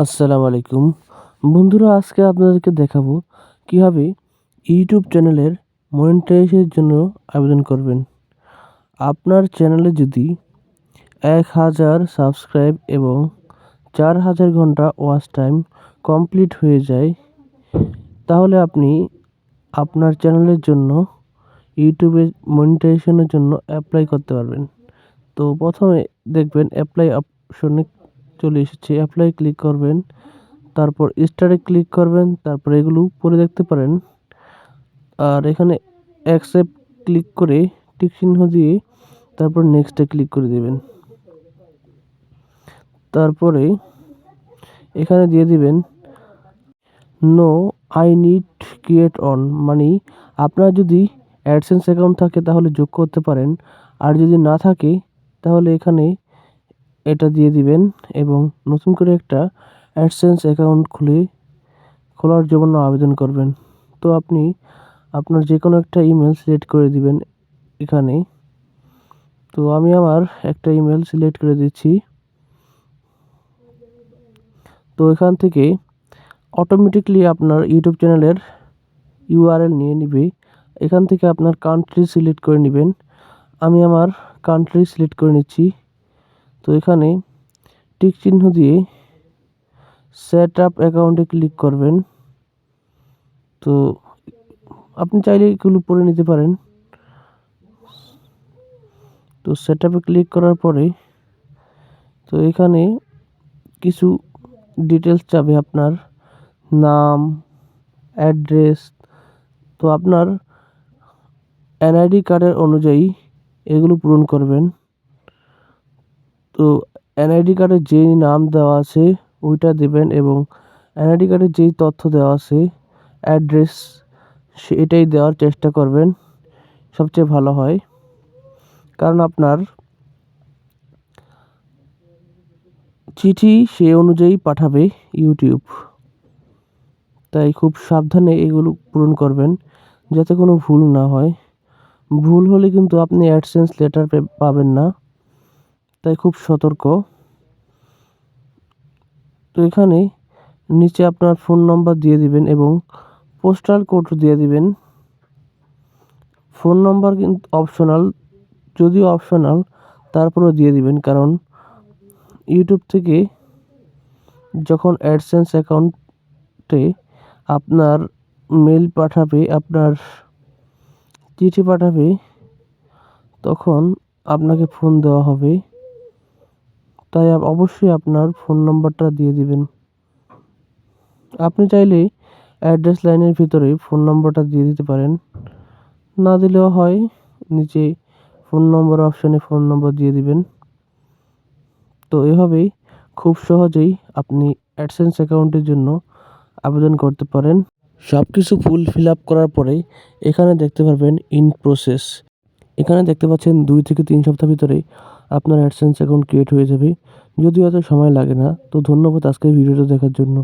আসসালামু আলাইকুম। বন্ধুরা, আজকে আপনাদেরকে দেখাবো কীভাবে ইউটিউব চ্যানেলের মনিটাইজের জন্য আবেদন করবেন। আপনার চ্যানেলে যদি এক হাজার সাবস্ক্রাইব এবং চার হাজার ঘণ্টা ওয়াচ টাইম কমপ্লিট হয়ে যায়, তাহলে আপনি আপনার চ্যানেলের জন্য ইউটিউবে মনিটাইজেশনের জন্য অ্যাপ্লাই করতে পারবেন। তো প্রথমে দেখবেন অ্যাপ্লাই অপশনে চলে এসেছে অ্যাপ্লাই ক্লিক করবেন, তারপর স্টারে ক্লিক করবেন, তারপর এগুলো পরে দেখতে পারেন। আর এখানে অ্যাকসেপ্ট ক্লিক করে টিক চিহ্ন দিয়ে তারপর নেক্সটে ক্লিক করে দেবেন। তারপরে এখানে দিয়ে দিবেন no I need create on মানে আপনার যদি অ্যাডসেন্স অ্যাকাউন্ট থাকে তাহলে যোগ করতে পারেন, আর যদি না থাকে তাহলে এখানে এটা দিয়ে দিবেন এবং নতুন করে একটা অ্যাডসেন্স অ্যাকাউন্ট খুলে, খোলার জন্য আবেদন করবেন। তো আপনি আপনার যে কোনো একটা ইমেল সিলেক্ট করে দিবেন এখানে। তো আমি আমার একটা ইমেল সিলেক্ট করে দিচ্ছি। তো এখান থেকে অটোমেটিকলি আপনার ইউটিউব চ্যানেলের ইউআরএল নিয়ে নিবে। এখান থেকে আপনার কান্ট্রি সিলেক্ট করে নেবেন। আমি আমার কান্ট্রি সিলেক্ট করে নিচ্ছি। তো এখানে টিক চিহ্ন দিয়ে সেট আপ অ্যাকাউন্টে ক্লিক করবেন। তো আপনি চাইলে এগুলো পরে নিতে পারেন। তো সেট আপে ক্লিক করার পরে তো এখানে কিছু ডিটেলস চাবে আপনার নাম অ্যাড্রেস তো আপনার এনআইডি কার্ডের অনুযায়ী এগুলো পূরণ করবেন। তো এনআইডি কার্ডে যেই নাম দেওয়া আছে, ওইটা দেবেন এবং এনআইডি কার্ডে যেই তথ্য দেওয়া আছে অ্যাড্রেস সেটাই দেওয়ার চেষ্টা করবেন, সবচেয়ে ভালো হয়। কারণ আপনার চিঠি সে অনুযায়ী পাঠাবে ইউটিউব। তাই খুব সাবধানে এগুলো পূরণ করবেন, যাতে কোনো ভুল না হয়। ভুল হলে কিন্তু আপনি অ্যাডসেন্স লেটার পাবেন না। তাই খুব সতর্ক। তো এখানে নিচে আপনার ফোন নম্বর দিয়ে দিবেন এবং পোস্টাল কোড দিয়ে দিবেন। ফোন নম্বর কিন্তু অপশনাল যদিও অপশনাল তারপরেও দিয়ে দিবেন কারণ ইউটিউব থেকে যখন অ্যাডসেন্স অ্যাকাউন্টে আপনার মেল পাঠাবে, আপনার চিঠি পাঠাবে, তখন আপনাকে ফোন দেওয়া হবে। তাই অবশ্যই আপনার ফোন নম্বরটা দিয়ে দিবেন। আপনি চাইলে অ্যাড্রেস লাইনের ভিতরে ফোন নম্বরটা দিয়ে দিতে পারেন। না দিলেও হয়, নিচে ফোন নম্বর অপশানে ফোন নম্বর দিয়ে দিবেন। তো এভাবেই খুব সহজেই আপনি অ্যাডসেন্স অ্যাকাউন্টের জন্য আবেদন করতে পারেন। সব কিছু ফুল ফিল আপ করার পরেই এখানে দেখতে পারবেন ইন প্রসেস এখানে দেখতে পাচ্ছেন দুই থেকে তিন সপ্তাহ ভিতরেই আপনার অ্যাডসেন্স অ্যাকাউন্ট ক্রিয়েট হয়ে যাবে। যদিও এত সময় লাগে না, তো ধন্যবাদ আজকের ভিডিওটা দেখার জন্য।